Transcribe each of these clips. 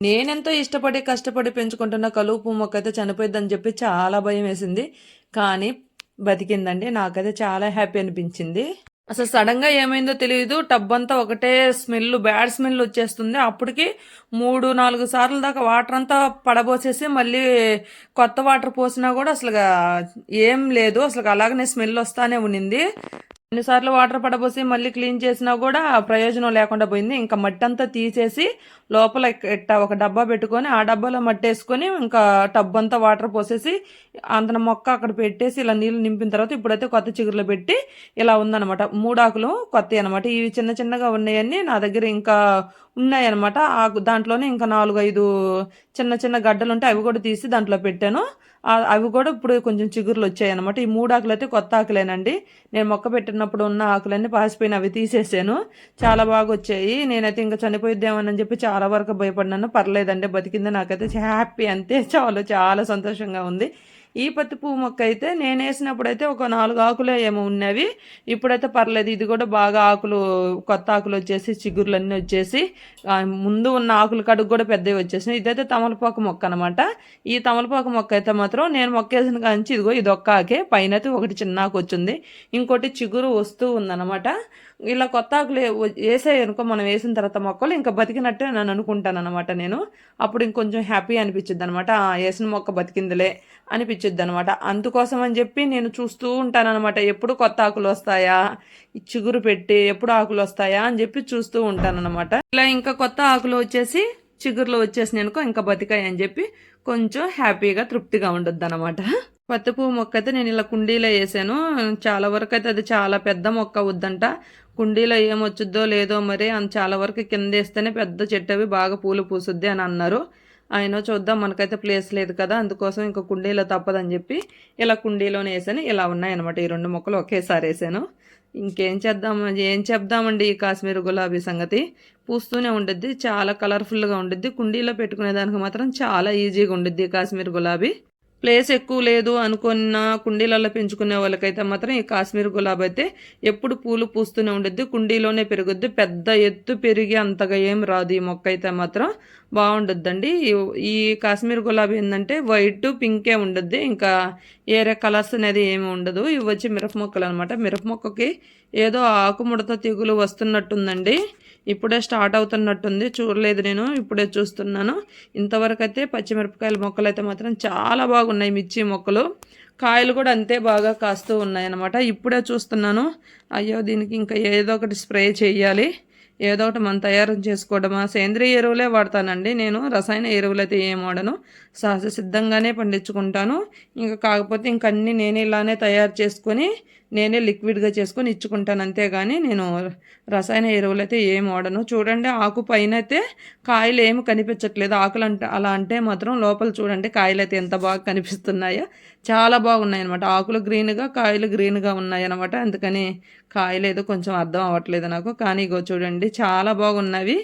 నేనెంతో ఇష్టపడి కష్టపడి పెంచుకుంటున్న కలువు పువ్వు మొక్క అయితే చనిపోయిద్దని చెప్పి చాలా భయం వేసింది. కానీ బతికిందండి. నాకైతే చాలా హ్యాపీ అనిపించింది. అసలు సడన్గా ఏమైందో తెలియదు టబ్ అంతా ఒకటే స్మెల్ బ్యాడ్ స్మెల్ వచ్చేస్తుంది. అప్పటికి మూడు నాలుగు సార్లు దాకా వాటర్ అంతా పడబోసేసి మళ్ళీ కొత్త వాటర్ పోసినా కూడా అసలు ఏం లేదు. అసలు అలాగనే స్మెల్ వస్తానే ఉండింది ఎన్నిసార్లు వాటర్ పడబోసి మళ్ళీ క్లీన్ చేసినా కూడా ప్రయోజనం లేకుండా పోయింది. ఇంకా మట్టి అంతా తీసేసి లోపల ఇట్ట ఒక డబ్బా పెట్టుకొని ఆ డబ్బాలో మట్టేసుకొని ఇంకా టబ్ అంతా వాటర్ పోసేసి అంతన మొక్క అక్కడ పెట్టేసి ఇలా నీళ్ళు నింపిన తర్వాత ఇప్పుడైతే కొత్త చిగురులో పెట్టి ఇలా ఉందన్నమాట. మూడాకులు కొత్త అనమాట ఇవి చిన్న చిన్నగా ఉన్నాయని నా దగ్గర ఇంకా ఉన్నాయన్నమాట. ఆ దాంట్లోనే ఇంకా నాలుగు ఐదు చిన్న చిన్న గడ్డలు ఉంటే అవి కూడా తీసి దాంట్లో పెట్టాను. అవి కూడా ఇప్పుడు కొంచెం చిగురులు వచ్చాయి అనమాట ఈ మూడు ఆకులు అయితే కొత్త ఆకులేనండి. నేను మొక్క పెట్టినప్పుడు ఉన్న ఆకులన్నీ పాసిపోయిన అవి తీసేసాను. చాలా బాగా వచ్చాయి. నేనైతే ఇంకా చనిపోయిద్దామని చెప్పి చాలా వరకు భయపడినాను. పర్లేదండి బతికింది నాకైతే హ్యాపీ అంతే. చాలా చాలా సంతోషంగా ఉంది. ఈ పత్తి పువ్వు మొక్క అయితే నేను వేసినప్పుడు అయితే ఒక నాలుగు ఆకులే ఏమో ఉన్నవి. ఇప్పుడైతే పర్లేదు ఇది కూడా బాగా ఆకులు కొత్త ఆకులు వచ్చేసి చిగురులన్నీ వచ్చేసి ముందు ఉన్న ఆకులు కడుగు కూడా పెద్దవి వచ్చేసినాయి. ఇదైతే తమలపాకు మొక్క అనమాట ఈ తమలపాకు మొక్క అయితే మాత్రం నేను మొక్క వేసిన కాంచి ఇదిగో ఇది ఒక్క ఆకే పైన అయితే ఒకటి చిన్న ఆకు వచ్చింది. ఇంకోటి చిగురు వస్తూ ఉందన్నమాట. ఇలా కొత్త ఆకులు వేసాయనుకో మనం వేసిన తర్వాత మొక్కలు ఇంకా బతికినట్టే నేను అనుకుంటాను అనమాట నేను. అప్పుడు ఇంకొంచెం హ్యాపీ అనిపించింది అనమాట వేసిన మొక్క బతికిందిలే అనిపించింది. అనమాట అందుకోసం అని చెప్పి నేను చూస్తూ ఉంటానన్నమాట ఎప్పుడు కొత్త ఆకులు వస్తాయా? చిగురు పెట్టి ఎప్పుడు ఆకులు వస్తాయా అని చెప్పి చూస్తూ ఉంటానన్నమాట ఇలా ఇంకా కొత్త ఆకులు వచ్చేసి చిగురులో వచ్చేసి అనుకో ఇంకా బతికాయి అని చెప్పి కొంచెం హ్యాపీగా తృప్తిగా ఉండొద్దు అనమాట పత్తి పువ్వు మొక్క అయితే నేను ఇలా కుండీలో వేసాను. చాలా వరకు అయితే అది చాలా పెద్ద మొక్క అవుద్దంట. కుండీలో ఏమొచ్చుద్దో లేదో మరి అంత చాలా వరకు కింద వేస్తేనే పెద్ద చెట్టు అవి బాగా పూలు పూసుద్ది అని అన్నారు. అయినా చూద్దాం మనకైతే ప్లేస్ లేదు కదా అందుకోసం ఇంకా కుండీలో తప్పదని చెప్పి ఇలా కుండీలోనే వేసాను. ఇలా ఉన్నాయన్నమాట ఈ రెండు మొక్కలు ఒకేసారి వేసాను. ఇంకేం చేద్దాం ఏం చెప్దామండి ఈ కాశ్మీర్ గులాబీ సంగతి? పూస్తూనే ఉండిద్ది చాలా కలర్ఫుల్గా ఉండిద్ది. కుండీలో పెట్టుకునేదానికి మాత్రం చాలా ఈజీగా ఉండిద్ది కాశ్మీర్ గులాబీ. ప్లేస్ ఎక్కువ లేదు అనుకున్న కుండీలలో పెంచుకునే వాళ్ళకైతే మాత్రం ఈ కాశ్మీర్ గులాబీ అయితే ఎప్పుడు పూలు పూస్తూనే ఉండిద్ది. కుండీలోనే పెరుగుద్ది. పెద్ద ఎత్తు పెరిగి అంతగా ఏం రాదు. ఈ మొక్క అయితే మాత్రం బాగుండద్దండి. ఈ కాశ్మీర్ గులాబీ ఏంటంటే వైట్ పింకే ఉండద్ది. ఇంకా ఏరే కలర్స్ అనేది ఏమి ఉండదు. ఇవి వచ్చి మిరప మొక్కలు అనమాట మిరప మొక్కకి ఏదో ఆకుముడత తెగులు వస్తున్నట్టుందండి. ఇప్పుడే స్టార్ట్ అవుతున్నట్టుంది. చూడలేదు నేను ఇప్పుడే చూస్తున్నాను. ఇంతవరకు అయితే పచ్చిమిరపకాయల మొక్కలు అయితే మాత్రం చాలా బాగున్నాయి మిర్చి మొక్కలు. కాయలు కూడా అంతే బాగా కాస్తూ ఉన్నాయి అనమాట ఇప్పుడే చూస్తున్నాను. అయ్యో దీనికి ఇంకా ఏదో ఒకటి స్ప్రే చేయాలి. ఏదో ఒకటి మనం తయారు చేసుకోవడమా? సేంద్రియ ఎరువులే వాడతానండి నేను. రసాయన ఎరువులు అయితే ఏం వాడను. సహజ సిద్ధంగానే పండించుకుంటాను. ఇంకా కాకపోతే ఇంకన్నీ నేనే ఇలానే తయారు చేసుకొని నేనే లిక్విడ్గా చేసుకొని ఇచ్చుకుంటాను అంతేగాని నేను రసాయన ఎరువులు అయితే ఏం వాడను. చూడండి ఆకు పైన అయితే కాయలు ఏమి కనిపించట్లేదు. ఆకులు అంటే అలా అంటే మాత్రం లోపల చూడండి కాయలు అయితే ఎంత బాగా కనిపిస్తున్నాయో. చాలా బాగున్నాయి అనమాట ఆకులు గ్రీన్గా కాయలు గ్రీన్గా ఉన్నాయి అనమాట అందుకని కాయలు ఏదో కొంచెం అర్థం అవ్వట్లేదు నాకు. కానీ ఇగో చూడండి చాలా బాగున్నవి.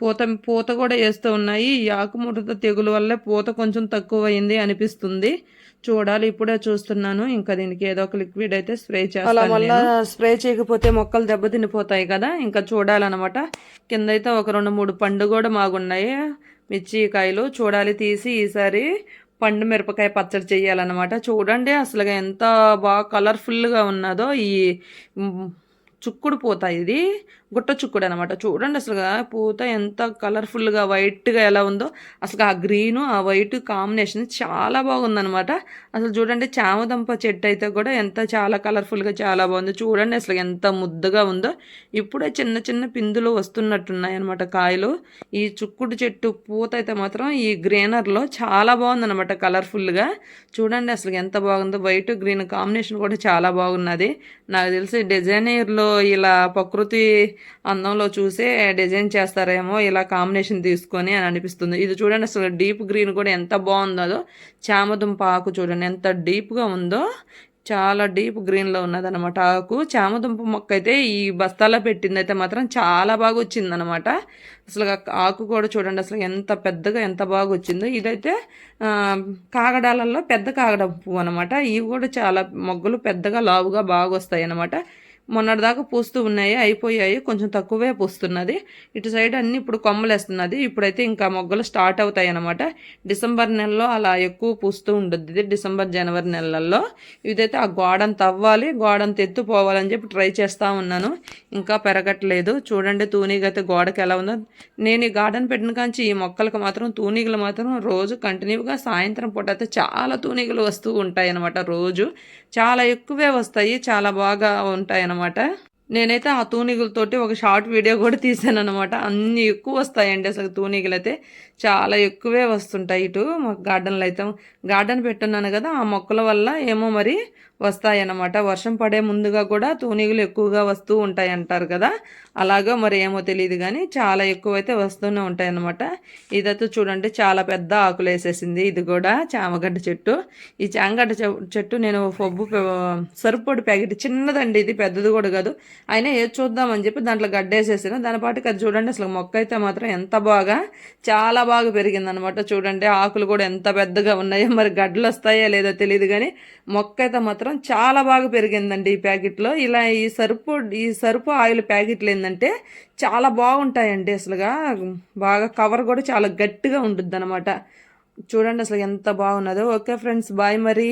పూత పూత కూడా వేస్తూ ఉన్నాయి. ఈ ఆకుముడత తెగులు వల్ల పూత కొంచెం తక్కువ అయింది అనిపిస్తుంది. చూడాలి ఇప్పుడే చూస్తున్నాను. ఇంకా దీనికి ఏదో ఒక లిక్విడ్ అయితే స్ప్రే చేస్తాను మళ్ళీ స్ప్రే చేయకపోతే మొక్కలు దెబ్బతినిపోతాయి కదా. ఇంకా చూడాలన్నమాట. కింద అయితే ఒక రెండు మూడు పండు కూడా మాగున్నాయి. మిర్చి కాయలు చూడాలి తీసి ఈసారి పండు మిరపకాయ పచ్చడి చేయాలన్నమాట. చూడండి అసలు ఎంత బాగా కలర్ఫుల్గా ఉన్నదో ఈ చుక్కుడు పూత ఇది. గుట్ట చుక్కుడు అనమాట చూడండి అసలు పూత ఎంత కలర్ఫుల్గా వైట్గా ఎలా ఉందో. అసలు ఆ గ్రీన్ ఆ వైట్ కాంబినేషన్ చాలా బాగుందనమాట అసలు చూడండి చామదంప చెట్టు అయితే కూడా ఎంత చాలా కలర్ఫుల్గా చాలా బాగుంది. చూడండి అసలు ఎంత ముద్దగా ఉందో. ఇప్పుడే చిన్న చిన్న పిందులు వస్తున్నట్టున్నాయి అనమాట కాయలు. ఈ చుక్కుడు చెట్టు పూత అయితే మాత్రం ఈ గ్రీనర్లో చాలా బాగుందనమాట కలర్ఫుల్గా చూడండి అసలు ఎంత బాగుందో. వైట్ గ్రీన్ కాంబినేషన్ కూడా చాలా బాగున్నది. నాకు తెలిసి డిజైనర్లో ఇలా ప్రకృతి అందంలో చూసే డిజైన్ చేస్తారేమో ఇలా కాంబినేషన్ తీసుకొని అని అనిపిస్తుంది. ఇది చూడండి అసలు డీప్ గ్రీన్ కూడా ఎంత బాగుందో. చామదుంప ఆకు చూడండి ఎంత డీప్గా ఉందో. చాలా డీప్ గ్రీన్లో ఉన్నదనమాట ఆకు. చామదుంప మొక్క అయితే ఈ బస్తాలో పెట్టింది అయితే మాత్రం చాలా బాగా వచ్చిందనమాట అసలు ఆకు కూడా చూడండి అసలు ఎంత పెద్దగా ఎంత బాగా వచ్చిందో. ఇదైతే కాగడాలలో పెద్ద కాగడ పువ్వు అనమాట ఇవి కూడా చాలా మొగ్గలు పెద్దగా లావుగా బాగా వస్తాయి అనమాట మొన్నటిదాకా పూస్తూ ఉన్నాయి అయిపోయాయి కొంచెం తక్కువే పూస్తున్నది. ఇటు సైడ్ అన్ని ఇప్పుడు కొమ్మలు వేస్తున్నది ఇప్పుడైతే ఇంకా మొగ్గలు స్టార్ట్ అవుతాయి అనమాట డిసెంబర్ నెలలో అలా ఎక్కువ పూస్తూ ఉంటుంది ఇది డిసెంబర్ జనవరి నెలల్లో. ఇదైతే ఆ గోడను తవ్వాలి గోడను తెత్తుపోవాలని చెప్పి ట్రై చేస్తూ ఉన్నాను. ఇంకా పెరగట్లేదు. చూడండి తూనీగైతే గోడకి ఎలా ఉందో. నేను ఈ గార్డెన్ పెట్టిన కాంచి ఈ మొక్కలకు మాత్రం తూనీగలు మాత్రం రోజు కంటిన్యూగా సాయంత్రం పూట అయితే చాలా తూనీగలు వస్తూ ఉంటాయి అనమాట రోజు. చాలా ఎక్కువే వస్తాయి చాలా బాగా ఉంటాయి అన్నమాట నేనైతే ఆ తూనీగలతోటి ఒక షార్ట్ వీడియో కూడా తీసాను అనమాట అన్నీ ఎక్కువ వస్తాయండి అసలు తూనిగులు అయితే చాలా ఎక్కువే వస్తుంటాయి ఇటు మాకు గార్డెన్లో అయితే. గార్డెన్ పెట్టున్నాను కదా ఆ మొక్కల వల్ల ఏమో మరి వస్తాయన్నమాట. వర్షం పడే ముందుగా కూడా తూనీగలు ఎక్కువగా వస్తూ ఉంటాయి అంటారు కదా. అలాగో మరి ఏమో తెలియదు కానీ చాలా ఎక్కువ అయితే వస్తూనే ఉంటాయి అన్నమాట ఇదైతే చూడండి చాలా పెద్ద ఆకులు వేసేసింది. ఇది కూడా చామగడ్డ చెట్టు. ఈ చామగడ్డ చె- చెట్టు నేను పొబ్బు సరుపొడి ప్యాకెట్ చిన్నదండి ఇది పెద్దది కూడా కాదు. అయినా ఏది చూద్దామని చెప్పి దాంట్లో గడ్డ వేసేసాను దాని పాటికి అది చూడండి అసలు మొక్క అయితే మాత్రం ఎంత బాగా చాలా బాగా పెరిగింది అనమాట చూడండి ఆకులు కూడా ఎంత పెద్దగా ఉన్నాయో మరి గడ్డలు వస్తాయో లేదో తెలియదు కానీ మొక్క అయితే మాత్రం చాలా బాగా పెరిగిందండి ఈ ప్యాకెట్లో. ఇలా ఈ సరుపు ఈ సరుపు ఆయిల్ ప్యాకెట్లు ఏంటంటే చాలా బాగుంటాయండి అసలుగా. బాగా కవర్ కూడా చాలా గట్టిగా ఉంటుంది అనమాట చూడండి అసలు ఎంత బాగున్నదో. ఓకే ఫ్రెండ్స్ బాయ్ మరి.